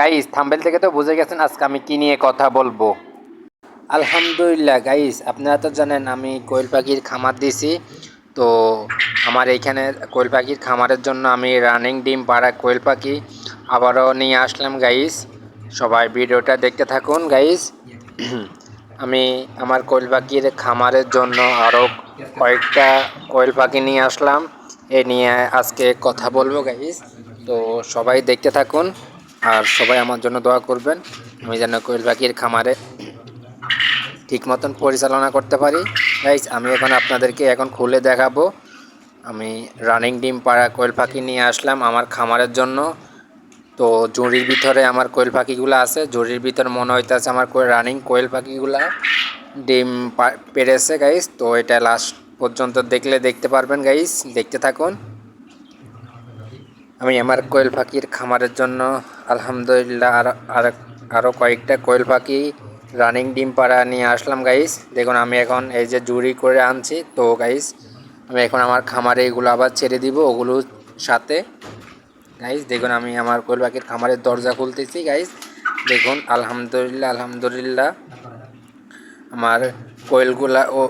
Guys thumbnail থেকে তো বুঝে গেছেন আজকে আমি কি নিয়ে কথা বলব। আলহামদুলিল্লাহ গাইস আপনারা তো জানেন আমি কোয়েল পাখির খামার দিছি। তো আমার এইখানে কোয়েল পাখির খামারের জন্য আমি রানিং ডিম পাড়া কোয়েল পাখি আবারও নিয়ে আসলাম গাইস সবাই ভিডিওটা দেখতে থাকুন গাইস আমি আমার কোয়েল পাখির খামারের জন্য আরও কয়েকটা কোয়েল পাখি নিয়ে আসলাম। এ নিয়ে আজকে কথা বলব গাইস তো সবাই দেখতে থাকুন। আর সবাই আমার জন্য দোয়া করবেন। আমি যেন কোয়েল পাখির খামারে ঠিক মতন পরিচালনা করতে পারি। গাইস আমি এখন আপনাদেরকে এখন খুলে দেখাবো। আমি রানিং ডিম পাড়া কোয়েল পাখি নিয়ে আসলাম আমার খামারের জন্য। তো জুড়ির ভিতরে আমার কোয়েল পাখিগুলো আছে। জুড়ির ভিতরে মনে হইতেছে আমার রানিং কোয়েল পাখিগুলা ডিম পা- পেড়েছে গাইস তো এটা লাস্ট পর্যন্ত দেখলে দেখতে পারবেন গাইস দেখতে থাকুন। আমি আমার কোয়েল পাখির খামারের জন্য আলহামদুলিল্লাহ আর আর আরও কয়েকটা কোয়েল পাখি রানিং ডিম পাড়া নিয়ে আসলাম গাইস দেখুন, আমি এখন এই যে জুড়ি করে আনছি, তো গাইস আমি এখন আমার খামারে এগুলো আবার ছেড়ে দিব ওগুলোর সাথে। গাইস দেখুন, আমি আমার কোয়েল পাখির খামারের দরজা খুলতেছি গাইস দেখুন, আলহামদুলিল্লাহ আলহামদুলিল্লাহ। আমার কোয়েলগুলা ও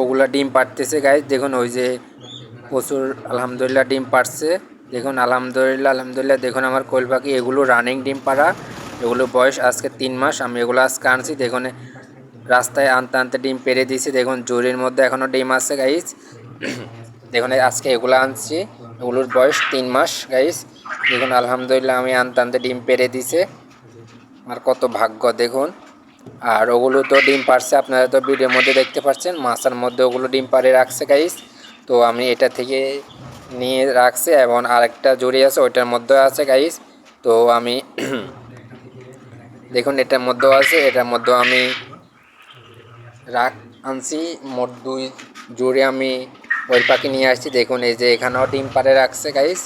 ওগুলা ডিম পাড়তেছে গাইস দেখুন, ওই যে প্রচুর, আলহামদুলিল্লাহ ডিম পারছে দেখুন, আলহামদুলিল্লাহ আলহামদুলিল্লাহ, দেখুন আমার কোয়েল পাখি এগুলো রানিং ডিম পাড়া। এগুলো বয়স আজকে তিন মাস, আমি এগুলো আজকে আনছি। দেখুন, রাস্তায় আনতে আনতে ডিম পেরে দিয়েছি। দেখুন, জুরির মধ্যে এখনও ডিম আছে গাইস দেখুন, আজকে এগুলো আনছি। এগুলোর বয়স তিন মাস গাইস দেখুন, আলহামদুলিল্লাহ, আমি আনতে আনতে ডিম পেরে দিছে আর কত ভাগ্য, দেখুন। আর ওগুলো তো ডিম পারছে আপনারা তো ভিডিওর মধ্যে দেখতে পাচ্ছেন। মাছের মধ্যে ওগুলো ডিম পারে রাখছে গাইস তো আমি এটা থেকে নিয়ে রাখছি এবং আরেকটা জড়ি আছে, ওইটার মধ্যে আছে গাইস তো আমি দেখুন, এটার মধ্যেও আছে, এটার মধ্যেও আমি রাখ, আনছি। মোট দুই জোড়ে আমি ওই পাখি নিয়ে আসছি। দেখুন, এই যে এখানেও ডিম পারে রাখছে গাইস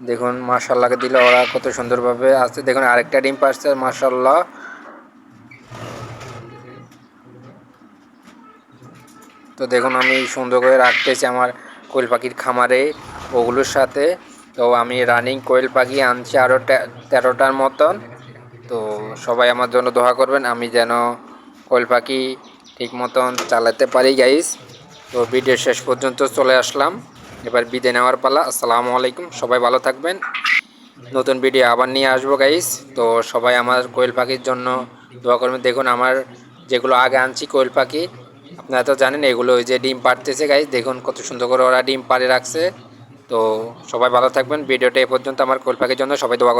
দেখুন মার্শাল্লাহকে দিলে, ওরা কত সুন্দরভাবে আসছে দেখুন, আরেকটা ডিম পারছে মার্শাল্লাহ তো দেখুন, আমি সুন্দর করে রাখতেছি আমার কোয়েল পাখির খামারে ওগুলোর সাথে। তো আমি রানিং কোয়েল পাখি আনছি আরও তেরোটার মতন। তো সবাই আমার জন্য দোয়া করবেন, আমি যেন কোয়েল পাখি ঠিক মতন চালাতে পারি গাইস তো ভিডিও শেষ পর্যন্ত চলে আসলাম। এবার বিদে নেওয়ার পালা। আসসালামু আলাইকুম। সবাই ভালো থাকবেন। নতুন ভিডিও আবার নিয়ে আসব গাইস তো সবাই আমার কোয়েল পাখির জন্য দোয়া করবেন। দেখুন, আমার যেগুলো আগে আনছি কোয়েল পাখি আপনারা তো জানেন, এগুলো ওই যে ডিম পাড়তেছে গাইজ দেখুন কত সুন্দর করে ওরা ডিম পাড়ে রাখছে। তো সবাই ভালো থাকবেন। ভিডিওটা এ পর্যন্ত আমার কোয়েল পাখির জন্য। সবাই দোয়া